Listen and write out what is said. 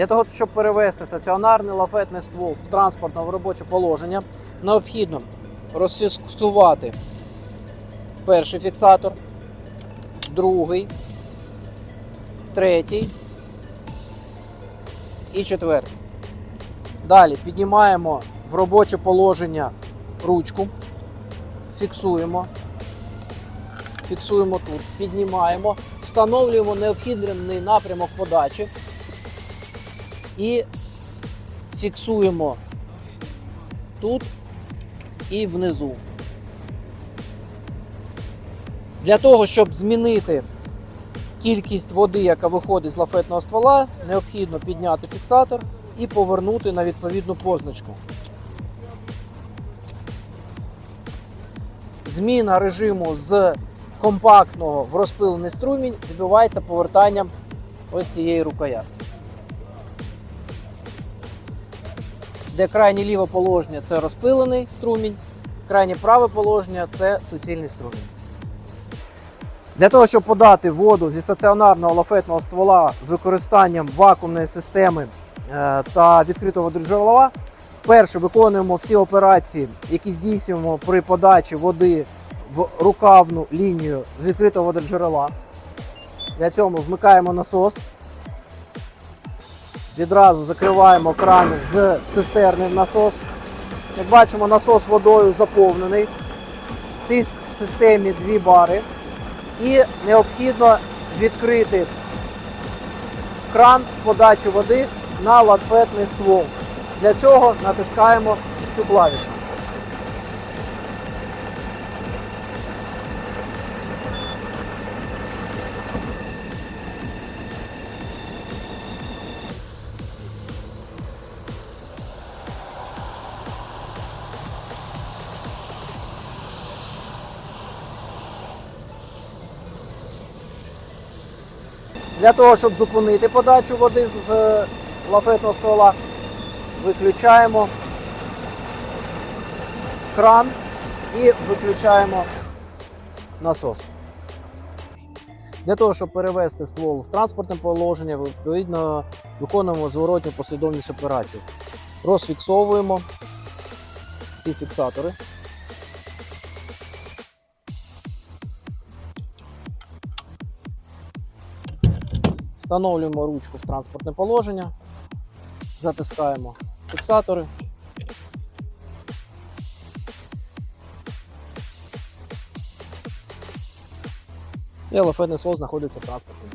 Для того, щоб перевести стаціонарний лафетний ствол в транспортне в робоче положення, необхідно розфіксувати перший фіксатор, другий, третій і четвертий. Далі піднімаємо в робоче положення ручку, фіксуємо, фіксуємо тут, піднімаємо, встановлюємо необхідний напрямок подачі і фіксуємо тут і внизу. Для того, щоб змінити кількість води, яка виходить з лафетного ствола, необхідно підняти фіксатор і повернути на відповідну позначку. Зміна режиму з компактного в розпилений струмінь відбувається повертанням ось цієї рукоятки. Де крайнє ліве положення це розпилений струмінь, крайнє праве положення це суцільний струмінь. Для того, щоб подати воду зі стаціонарного лафетного ствола з використанням вакуумної системи е, та відкритого вододжерела, перше виконуємо всі операції, які здійснюємо при подачі води в рукавну лінію з відкритого вододжерела. Для цього вмикаємо насос. Відразу закриваємо кран з цистерни в насос. Як бачимо, насос водою заповнений. Тиск в системі 2 бари. І необхідно відкрити кран подачі води на латфетний ствол. Для цього натискаємо цю клавішу. Для того, щоб зупинити подачу води з лафетного ствола, виключаємо кран і виключаємо насос. Для того, щоб перевести ствол в транспортне положення, відповідно виконуємо зворотню послідовність операцій. Розфіксовуємо всі фіксатори. Встановлюємо ручку в транспортне положення, затискаємо фіксатори. І лафетний ствол знаходиться в транспортному.